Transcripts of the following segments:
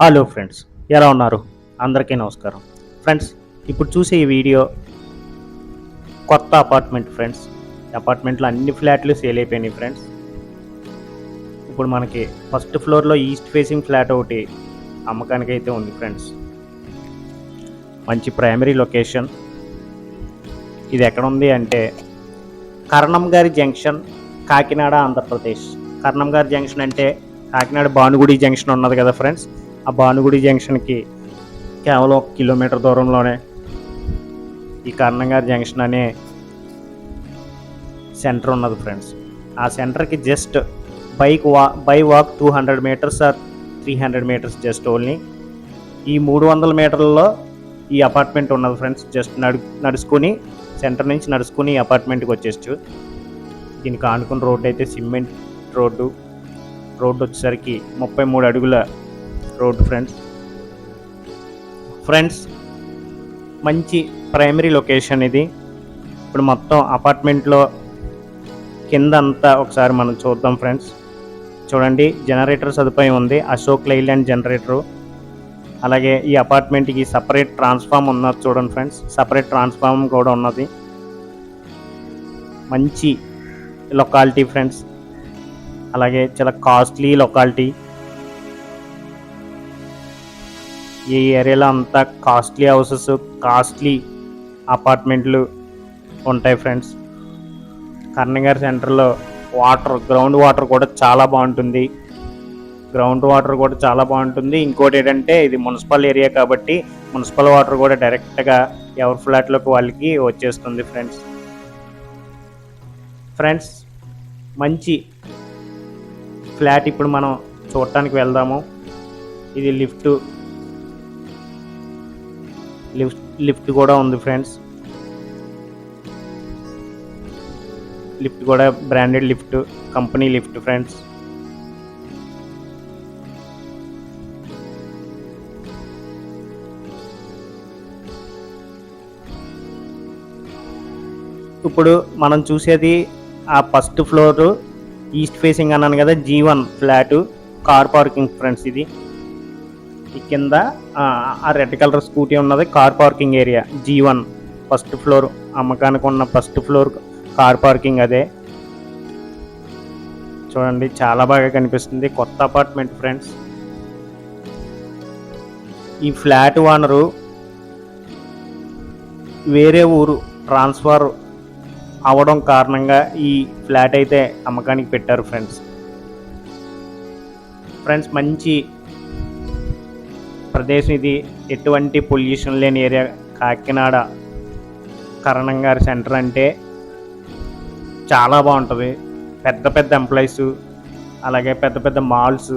Hello friends ఎలా ఉన్నారు? అందరికీ నమస్కారం. ఫ్రెండ్స్ ఇప్పుడు చూసే ఈ వీడియో కొత్త అపార్ట్మెంట్ ఫ్రెండ్స్ అపార్ట్మెంట్లో అన్ని ఫ్లాట్లు సేల్ అయిపోయినాయి ఫ్రెండ్స్ ఇప్పుడు మనకి ఫస్ట్ ఫ్లోర్లో ఈస్ట్ ఫేసింగ్ ఫ్లాట్ ఒకటి అమ్మకానికి అయితే ఉంది ఫ్రెండ్స్ మంచి ప్రైమరీ లొకేషన్ ఇది ఎక్కడ ఉంది అంటే కర్ణం గారి జంక్షన్ కాకినాడ ఆంధ్రప్రదేశ్. కర్ణం గారి జంక్షన్ అంటే కాకినాడ భానుగుడి జంక్షన్ ఉన్నది కదా ఫ్రెండ్స్ ఆ భానుగుడి జంక్షన్కి కేవలం ఒక కిలోమీటర్ దూరంలోనే ఈ కారణంగా జంక్షన్ అనే సెంటర్ ఉన్నది ఫ్రెండ్స్. ఆ సెంటర్కి జస్ట్ బైక్ వా by walk two hundred metres or three hundred metres just only. ఈ మూడు వందల మీటర్లలో ఈ అపార్ట్మెంట్ ఉన్నది ఫ్రెండ్స్. జస్ట్ నడు నడుచుకుని సెంటర్ నుంచి నడుచుకుని ఈ అపార్ట్మెంట్కి వచ్చేచ్చు దీనికి ఆనుకున్న రోడ్డు అయితే సిమెంట్ రోడ్డు. రోడ్డు వచ్చేసరికి ముప్పై మూడు అడుగుల రోడ్ ఫ్రెండ్స్. ఫ్రెండ్స్ మంచి ప్రైమరీ లొకేషన్ ఇది. ఇప్పుడు మొత్తం అపార్ట్మెంట్లో కింద అంతా ఒకసారి మనం చూద్దాం ఫ్రెండ్స్. చూడండి జనరేటర్ సదుపాయం ఉంది. Ashok Leyland generator. అలాగే ఈ అపార్ట్మెంట్కి సపరేట్ ట్రాన్స్ఫార్మ్ ఉన్నది చూడండి ఫ్రెండ్స్. సపరేట్ ట్రాన్స్ఫార్మ్ కూడా ఉన్నది. మంచి లొకాలిటీ ఫ్రెండ్స్. అలాగే చాలా కాస్ట్లీ లొకాలిటీ. ఈ ఏరియాలో అంతా కాస్ట్లీ హౌసెస్ కాస్ట్లీ అపార్ట్మెంట్లు ఉంటాయి ఫ్రెండ్స్ కర్ణగారి సెంటర్లో వాటర్ గ్రౌండ్ వాటర్ కూడా చాలా బాగుంటుంది. గ్రౌండ్ వాటర్ కూడా చాలా బాగుంటుంది. ఇంకోటి ఏంటంటే ఇది మున్సిపల్ ఏరియా కాబట్టి మున్సిపల్ వాటర్ కూడా డైరెక్ట్గా ఎవరి ఫ్లాట్లోకి వాళ్ళకి వచ్చేస్తుంది ఫ్రెండ్స్ ఫ్రెండ్స్ మంచి ఫ్లాట్ ఇప్పుడు మనం చూడటానికి వెళ్దాము. ఇది లిఫ్ట్. లిఫ్ట్ లిఫ్ట్ కూడా ఉంది ఫ్రెండ్స్. లిఫ్ట్ కూడా branded lift company lift friends. ఇప్పుడు మనం చూసేది ఆ ఫస్ట్ ఫ్లోర్ ఈస్ట్ ఫేసింగ్ అన్నాను కదా G one flat car parking friends ఇది. కింద ఆ, రెడ్ కలర్ స్కూటీ ఉన్నది. Car parking area G one first floor అమ్మకానికి ఉన్న ఫస్ట్ ఫ్లోర్ కార్ పార్కింగ్ అదే. చూడండి చాలా బాగా కనిపిస్తుంది. కొత్త అపార్ట్మెంట్ ఫ్రెండ్స్. ఈ ఫ్లాట్ ఓనరు వేరే ఊరు ట్రాన్స్ఫర్ అవడం కారణంగా ఈ ఫ్లాట్ అయితే అమ్మకానికి పెట్టారు ఫ్రెండ్స్. ఫ్రెండ్స్ మంచి ప్రదేశం ఇది. ఎటువంటి పొల్యూషన్ లేని ఏరియా. కాకినాడ కరణంగారి సెంటర్ అంటే చాలా బాగుంటుంది. పెద్ద పెద్ద ఎంప్లాయీస్ అలాగే పెద్ద పెద్ద మాల్స్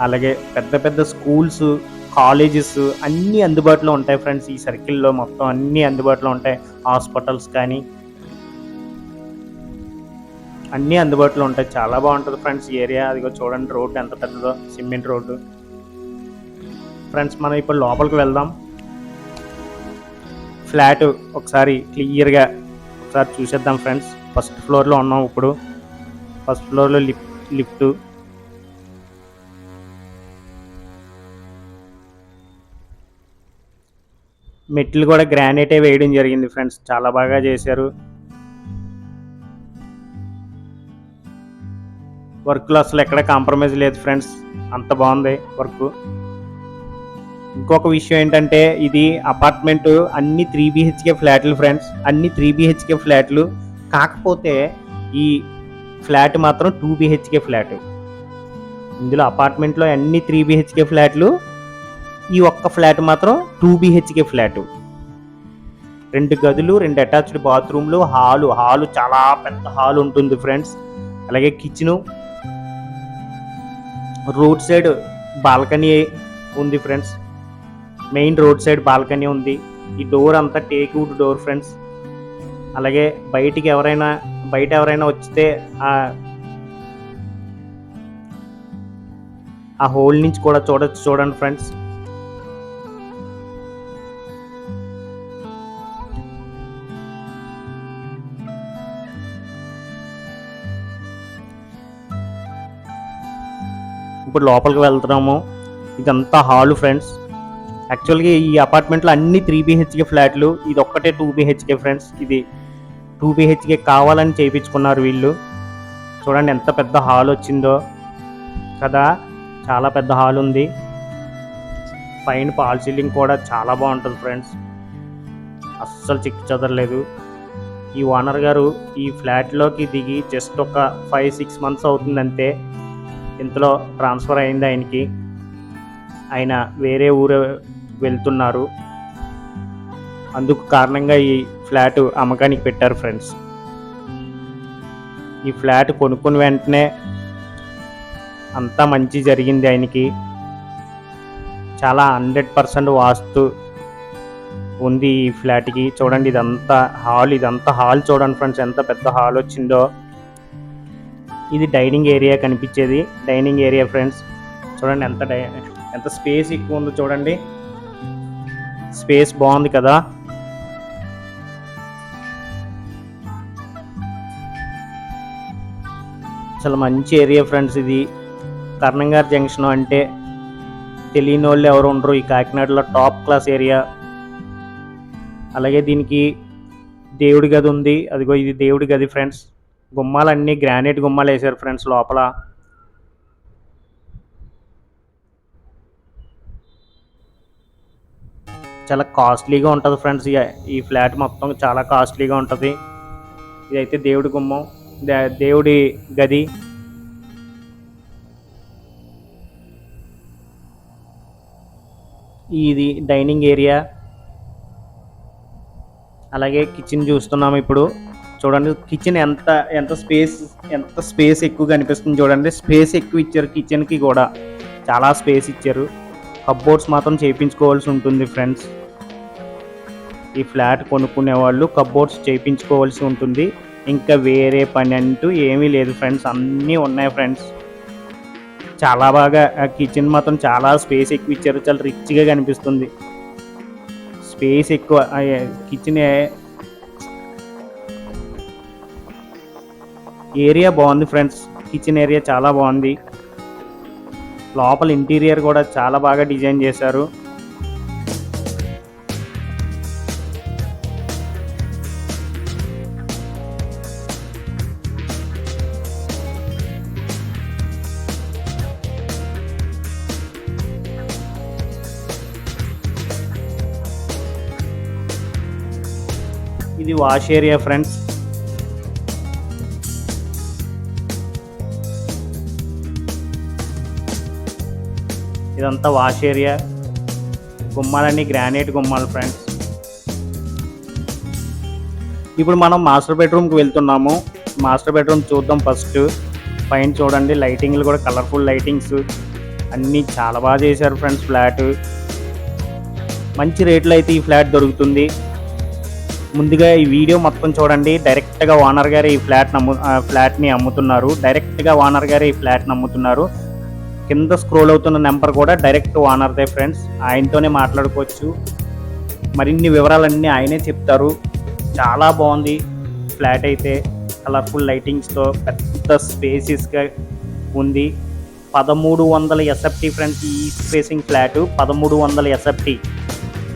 అలాగే పెద్ద పెద్ద స్కూల్స్ కాలేజెస్ అన్నీ అందుబాటులో ఉంటాయి ఫ్రెండ్స్. ఈ సర్కిల్లో మొత్తం అన్నీ అందుబాటులో ఉంటాయి. హాస్పిటల్స్ కానీ అన్నీ అందుబాటులో ఉంటాయి. చాలా బాగుంటుంది ఫ్రెండ్స్ ఈ ఏరియా. అదిగో చూడండి రోడ్డు ఎంత పెద్దదో. Cement road. ఫ్రెండ్స్ మనం ఇప్పుడు లోపలికి వెళ్దాం. ఫ్లాట్ ఒకసారి క్లియర్గా ఒకసారి చూసేద్దాం ఫ్రెండ్స్. ఫస్ట్ ఫ్లోర్లో ఉన్నాం ఇప్పుడు. ఫస్ట్ ఫ్లోర్లో లిఫ్ట్ లిఫ్ట్. మెట్లు కూడా గ్రానైటే వేయడం జరిగింది ఫ్రెండ్స్. చాలా బాగా చేశారు. వర్క్లో అసలు ఎక్కడ కాంప్రమైజ్ లేదు ఫ్రెండ్స్. అంత బాగుంది వర్క్. ఇంకొక విషయం ఏంటంటే ఇది అపార్ట్మెంట్ అన్ని త్రీ బిహెచ్కే ఫ్లాట్లు ఫ్రెండ్స్ అన్ని త్రీ బిహెచ్కే ఫ్లాట్లు. కాకపోతే ఈ ఫ్లాట్ మాత్రం టూ బిహెచ్కే ఫ్లాట్. ఇందులో అపార్ట్మెంట్లో అన్ని త్రీ బిహెచ్కే ఫ్లాట్లు. ఈ ఒక్క ఫ్లాట్ మాత్రం టూ బిహెచ్కే ఫ్లాట్. రెండు గదులు రెండు అటాచ్డ్ బాత్రూమ్లు హాలు. హాలు చాలా పెద్ద హాల్ ఉంటుంది ఫ్రెండ్స్ అలాగే కిచెను రోడ్ సైడ్ బాల్కనీ ఉంది friends main road side balcony ఉంది. ఈ డోర్ అంతా టేక్ వుడ్ డోర్ ఫ్రెండ్స్. అలాగే బయటికి ఎవరైనా బయట ఎవరైనా వచ్చితే ఆ హోల్ నుంచి కూడా చూడొచ్చు చూడండి ఫ్రెండ్స్. ఇప్పుడు లోపలికి వెళ్తున్నాము. ఇదంతా హాలు ఫ్రెండ్స్. యాక్చువల్గా ఈ అపార్ట్మెంట్లో అన్ని త్రీ బిహెచ్కే ఫ్లాట్లు ఇది ఒక్కటే టూ బిహెచ్కే ఫ్రెండ్స్ ఇది టూ బిహెచ్కే కావాలని చేయించుకున్నారు వీళ్ళు. చూడండి ఎంత పెద్ద హాల్ వచ్చిందో. కదా చాలా పెద్ద హాల్ ఉంది. పైన పాల్ సీలింగ్ కూడా చాలా బాగుంటుంది ఫ్రెండ్స్ అస్సలు చిక్కు చదరలేదు. ఈ ఓనర్ గారు ఈ ఫ్లాట్లోకి దిగి జస్ట్ ఒక ఫైవ్ సిక్స్ మంత్స్ అవుతుందంతే. ఇంతలో ట్రాన్స్ఫర్ అయింది ఆయనకి. ఆయన వేరే ఊరు వెళ్తున్నారు. అందుకు కారణంగా ఈ ఫ్లాట్ అమ్మకానికి పెట్టారు ఫ్రెండ్స్. ఈ ఫ్లాట్ కొనుక్కుని వెంటనే అంతా మంచి జరిగింది ఆయనకి. చాలా హండ్రెడ్ పర్సెంట్ వాస్తు ఉంది ఈ ఫ్లాట్కి. చూడండి ఇదంతా హాల్ ఇదంతా హాల్ చూడండి ఫ్రెండ్స్ ఎంత పెద్ద హాల్ వచ్చిందో. ఇది డైనింగ్ ఏరియా కనిపించేది. డైనింగ్ ఏరియా ఫ్రెండ్స్ చూడండి ఎంత డై ఎంత స్పేస్ ఎక్కువ ఉందో చూడండి. స్పేస్ బాగుంది కదా. చాలా మంచి ఏరియా ఫ్రెండ్స్ ఇది. కర్ణంగారు జంక్షన్ అంటే తెలియని వాళ్ళు ఎవరు ఉండరు. ఈ కాకినాడలో టాప్ క్లాస్ ఏరియా. అలాగే దీనికి దేవుడి గది ఉంది. అదిగో ఇది దేవుడి గది ఫ్రెండ్స్. గుమ్మాలన్నీ గ్రానైట్ గుమ్మాలు వేసారు ఫ్రెండ్స్ లోపల. చాలా కాస్ట్లీగా ఉంటుంది ఫ్రెండ్స్. ఈ- ఈ ఫ్లాట్ మొత్తం చాలా కాస్ట్లీగా ఉంటుంది. ఇదైతే దేవుడి గుమ్మం దే- దేవుడి గది. ఇది డైనింగ్ ఏరియా. అలాగే కిచెన్ చూస్తున్నాము ఇప్పుడు. చూడండి కిచెన్ ఎంత ఎంత స్పేస్ ఎంత స్పేస్ ఎక్కువ కనిపిస్తుంది చూడండి. స్పేస్ ఎక్కువ ఇచ్చారు కిచెన్కి కూడా. చాలా స్పేస్ ఇచ్చారు. కప్బోర్డ్స్ మాత్రం చేయించుకోవాల్సి ఉంటుంది ఫ్రెండ్స్. ఈ ఫ్లాట్ కొనుక్కునే వాళ్ళు కప్బోర్డ్స్ చేయించుకోవాల్సి ఉంటుంది. ఇంకా వేరే పని అంటూ ఏమీ లేదు ఫ్రెండ్స్. అన్నీ ఉన్నాయి ఫ్రెండ్స్. చాలా బాగా కిచెన్ మాత్రం చాలా స్పేస్ ఎక్కువ ఇచ్చారు. చాలా రిచ్గా కనిపిస్తుంది. స్పేస్ ఎక్కువ కిచెన్ ఏరియా బాగుంది ఫ్రెండ్స్. కిచెన్ ఏరియా చాలా బాగుంది. లోపల ఇంటీరియర్ కూడా చాలా బాగా డిజైన్ చేశారు. ఇది వాష్ ఏరియా ఫ్రెండ్స్. ఇదంతా వాష్ ఏరియా. గుమ్మాలన్నీ గ్రానైట్ గుమ్మాలు ఫ్రెండ్స్. ఇప్పుడు మనం మాస్టర్ బెడ్రూమ్కి వెళ్తున్నాము. మాస్టర్ బెడ్రూమ్ చూద్దాం ఫస్ట్. పైన చూడండి లైటింగ్లు కూడా కలర్ఫుల్ లైటింగ్స్. అన్నీ చాలా బాగా చేశారు ఫ్రెండ్స్ ఫ్లాట్. మంచి రేట్లో అయితే ఈ ఫ్లాట్ దొరుకుతుంది. ముందుగా ఈ వీడియో మొత్తం చూడండి. డైరెక్ట్గా ఓనర్ గారు ఈ ఫ్లాట్ నమ్ము ఫ్లాట్ని అమ్ముతున్నారు. డైరెక్ట్గా ఓనర్ గారు ఈ ఫ్లాట్ని అమ్ముతున్నారు. కింద స్క్రోల్ అవుతున్న నెంబర్ కూడా డైరెక్ట్ ఓనర్దే ఫ్రెండ్స్ ఆయనతోనే మాట్లాడుకోవచ్చు. మరిన్ని వివరాలన్నీ ఆయనే చెప్తారు. చాలా బాగుంది. ఫ్లాట్ అయితే కలర్ఫుల్ లైటింగ్స్తో పెద్ద స్పేసెస్గా ఉంది. పదమూడు వందల SFT friends east facing flat పదమూడు వందల ఎస్ఎఫ్టీ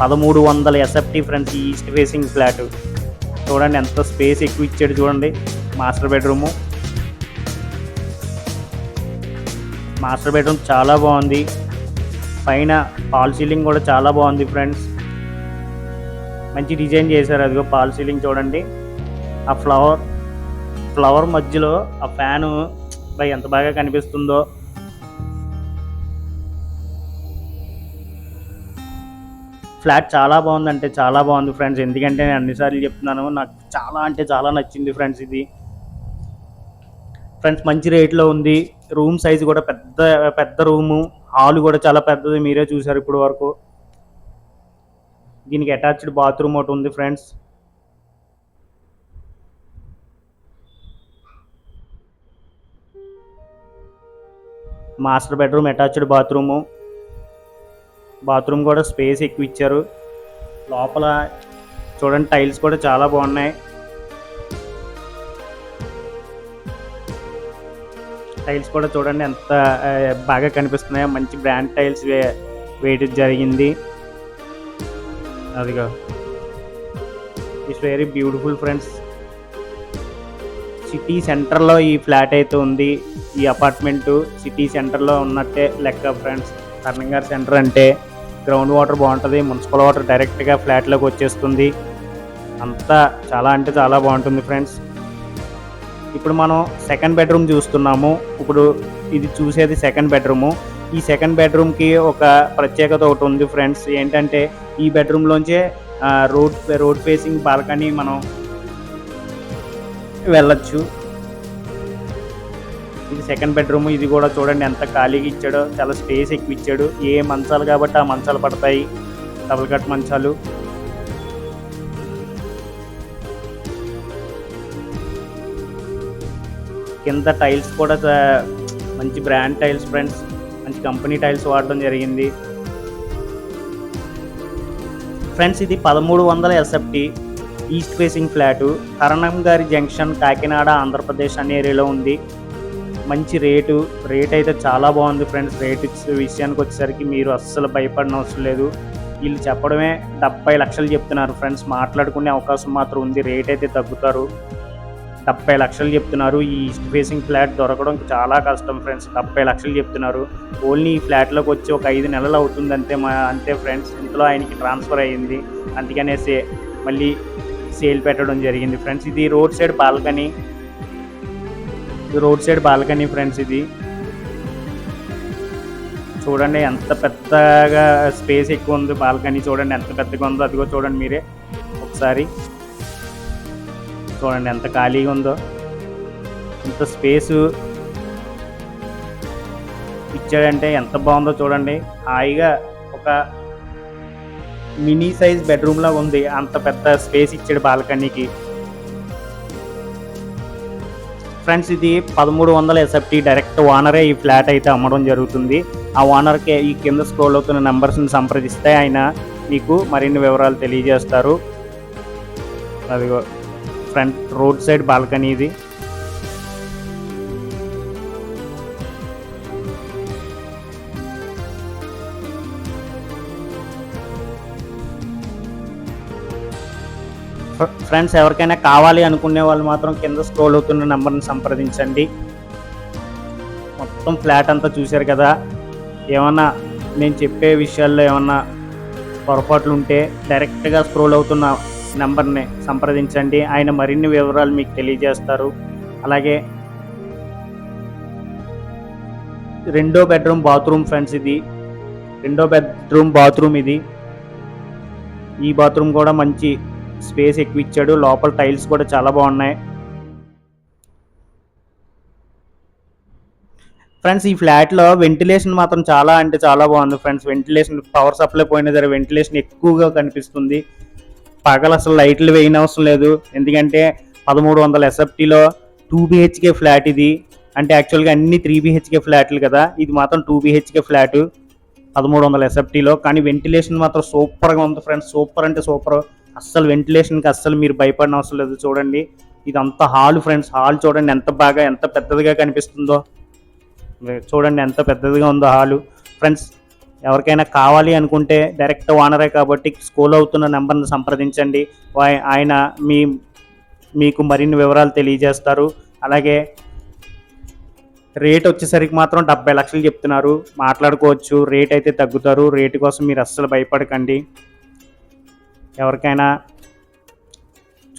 పదమూడు వందల SFT friends east facing flat చూడండి ఎంత స్పేస్ ఎక్కువ ఇచ్చాడు చూడండి. మాస్టర్ బెడ్రూము మాస్టర్ బెడ్రూమ్ చాలా బాగుంది. పైన పాల్ సీలింగ్ కూడా చాలా బాగుంది ఫ్రెండ్స్. మంచి డిజైన్ చేశారు. అదిగో పాల్ సీలింగ్ చూడండి. ఆ ఫ్లవర్ ఫ్లవర్ మధ్యలో ఆ ఫ్యాను బై ఎంత బాగా కనిపిస్తుందో. ఫ్లాట్ చాలా బాగుందంటే చాలా బాగుంది ఫ్రెండ్స్. ఎందుకంటే నేను అన్నిసార్లు చెప్తున్నాను నాకు చాలా అంటే చాలా నచ్చింది ఫ్రెండ్స్ ఇది. ఫ్రెండ్స్ మంచి రేట్లో ఉంది. రూమ్ సైజ్ కూడా పెద్ద పెద్ద రూము. హాల్ కూడా చాలా పెద్దది. మీరే చూసారు ఇప్పుడు వరకు. దీనికి అటాచ్డ్ బాత్రూమ్ ఒకటి ఉంది friends. Master bedroom attached bathroom. Bathroom కూడా స్పేస్ ఎక్కువ ఇచ్చారు. లోపల చూడండి టైల్స్ కూడా చాలా బాగున్నాయి. టైల్స్ కూడా చూడండి ఎంత బాగా కనిపిస్తున్నాయో. మంచి బ్రాండ్ టైల్స్ వే వేయడం జరిగింది. అదిగో. It's very beautiful friends city సెంటర్లో ఈ ఫ్లాట్ అయితే ఉంది. ఈ అపార్ట్మెంట్ సిటీ సెంటర్లో ఉన్నట్టే లెక్క ఫ్రెండ్స్ కర్ణంగారి సెంటర్ అంటే గ్రౌండ్ వాటర్ బాగుంటుంది. మున్సిపల్ వాటర్ డైరెక్ట్గా ఫ్లాట్లోకి వచ్చేస్తుంది. అంతా చాలా అంటే చాలా బాగుంటుంది ఫ్రెండ్స్ ఇప్పుడు మనం సెకండ్ బెడ్రూమ్ చూస్తున్నాము. ఇప్పుడు ఇది చూసేది సెకండ్ బెడ్రూము ఈ సెకండ్ బెడ్రూమ్కి ఒక ప్రత్యేకత ఒకటి ఉంది ఫ్రెండ్స్ ఏంటంటే ఈ బెడ్రూమ్లోంచే రోడ్ రోడ్ ఫేసింగ్ బాల్కనీ మనం వెళ్ళచ్చు. ఇది సెకండ్ బెడ్రూమ్ ఇది కూడా చూడండి ఎంత ఖాళీగా ఇచ్చాడో చాలా స్పేస్ ఎక్కువ ఇచ్చాడు. ఏ మంచాలు కాబట్టి ఆ మంచాలు పడతాయి. డబుల్ కట్ మంచాలు. కింద టైల్స్ కూడా మంచి బ్రాండ్ టైల్స్ ఫ్రెండ్స్ మంచి కంపెనీ టైల్స్ వాడడం జరిగింది. ఫ్రెండ్స్ ఇది పదమూడు వందల SFT east facing flat. Karanam గారి జంక్షన్ కాకినాడ ఆంధ్రప్రదేశ్ అనే ఏరియాలో ఉంది. మంచి రేటు రేట్ అయితే చాలా బాగుంది ఫ్రెండ్స్. రేట్ విషయానికి వచ్చేసరికి మీరు అస్సలు భయపడిన అవసరం లేదు. వీళ్ళు చెప్పడమే డెబ్బై లక్షలు చెప్తున్నారు ఫ్రెండ్స్. మాట్లాడుకునే అవకాశం మాత్రం ఉంది. రేట్ అయితే తగ్గుతారు. డెబ్బై లక్షలు చెప్తున్నారు. ఈ ఈస్ట్ ఫేసింగ్ ఫ్లాట్ దొరకడం చాలా కష్టం ఫ్రెండ్స్ డెబ్బై లక్షలు చెప్తున్నారు. ఓన్లీ ఈ ఫ్లాట్లోకి వచ్చి ఒక ఐదు నెలలు అవుతుంది అంతే మా అంతే ఫ్రెండ్స్ ఇంట్లో ఆయనకి ట్రాన్స్ఫర్ అయ్యింది. అందుకనేసి మళ్ళీ సేల్ పెట్టడం జరిగింది ఫ్రెండ్స్ ఇది రోడ్ సైడ్ బాల్కనీ ఇది రోడ్ సైడ్ బాల్కనీ ఫ్రెండ్స్ ఇది. చూడండి ఎంత పెద్దగా స్పేస్ ఎక్కువ ఉంది బాల్కనీ చూడండి ఎంత పెద్దగా ఉందో అదిగో చూడండి మీరే. ఒకసారి చూడండి ఎంత ఖాళీగా ఉందో. ఇంత స్పేసు. ఇచ్చాడంటే ఎంత బాగుందో చూడండి. హాయిగా ఒక మినీ సైజ్ బెడ్రూమ్ లాగా ఉంది. అంత పెద్ద స్పేస్ ఇచ్చాడు బాల్కనీకి. ఫ్రెండ్స్ ఇది పదమూడు వందల ఎస్ఎఫ్టీ డైరెక్ట్ ఓనరే ఈ ఫ్లాట్ అయితే అమ్మడం జరుగుతుంది. ఆ ఓనర్కి ఈ కింద స్క్రోల్ అవుతున్న నెంబర్స్ని సంప్రదిస్తే ఆయన మీకు మరిన్ని వివరాలు తెలియజేస్తారు. అదిగో. ఫ్రంట్ రోడ్ సైడ్ బాల్కనీ ఇది. ఫ్రెండ్స్ ఎవరికైనా కావాలి అనుకునే వాళ్ళు మాత్రం కింద స్క్రోల్ అవుతున్న నెంబర్ని సంప్రదించండి. మొత్తం ఫ్లాట్ అంతా చూశారు కదా. ఏమన్నా నేను చెప్పే విషయాల్లో ఏమన్నా పొరపాట్లు ఉంటే డైరెక్ట్గా స్క్రోల్ అవుతున్న నెంబర్ని సంప్రదించండి. ఆయన మరిన్ని వివరాలు మీకు తెలియజేస్తారు. అలాగే రెండో బెడ్రూమ్ బాత్రూమ్ ఫ్రెండ్స్ ఇది. రెండో బెడ్రూమ్ బాత్రూమ్ ఇది. ఈ బాత్రూమ్ కూడా మంచి స్పేస్ ఎక్కువ ఇచ్చాడు. లోపల టైల్స్ కూడా చాలా బాగున్నాయి. ఫ్రెండ్స్ ఈ ఫ్లాట్లో వెంటిలేషన్ మాత్రం చాలా అంటే చాలా బాగుంది. ఫ్రెండ్స్ వెంటిలేషన్ పవర్ సప్లై పోయినా సరే వెంటిలేషన్ ఎక్కువగా కనిపిస్తుంది. పగలు అసలు లైట్లు వేయని అవసరం లేదు. ఎందుకంటే పదమూడు వందల ఎస్ఎఫ్టీలో టూ బిహెచ్కే ఫ్లాట్ ఇది. అంటే యాక్చువల్గా అన్ని త్రీ బిహెచ్కే ఫ్లాట్లు కదా. ఇది మాత్రం టూ బిహెచ్కే ఫ్లాట్ పదమూడు వందల ఎస్ఎఫ్టీలో కానీ వెంటిలేషన్ మాత్రం సూపర్గా ఉంది ఫ్రెండ్స్ సూపర్ అంటే సూపర్ అస్సలు వెంటిలేషన్కి అస్సలు మీరు భయపడిన అవసరం లేదు చూడండి. ఇదంతా హాల్ ఫ్రెండ్స్ హాల్ చూడండి ఎంత బాగా ఎంత పెద్దదిగా కనిపిస్తుందో. చూడండి ఎంత పెద్దదిగా ఉందో హాలు ఫ్రెండ్స్ ఎవరికైనా కావాలి అనుకుంటే డైరెక్ట్ ఓనరే కాబట్టి స్కూల్ అవుతున్న నెంబర్ని సంప్రదించండి. ఆయన మీ మీకు మరిన్ని వివరాలు తెలియజేస్తారు. అలాగే రేట్ వచ్చేసరికి మాత్రం డెబ్బై లక్షలు చెప్తున్నారు. మాట్లాడుకోవచ్చు రేట్ అయితే తగ్గుతారు. రేటు కోసం మీరు అస్సలు భయపడకండి. ఎవరికైనా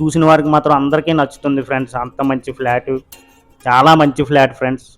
చూసిన వారికి మాత్రం అందరికీ నచ్చుతుంది ఫ్రెండ్స్. అంత మంచి ఫ్లాట్. చాలా మంచి ఫ్లాట్ ఫ్రెండ్స్.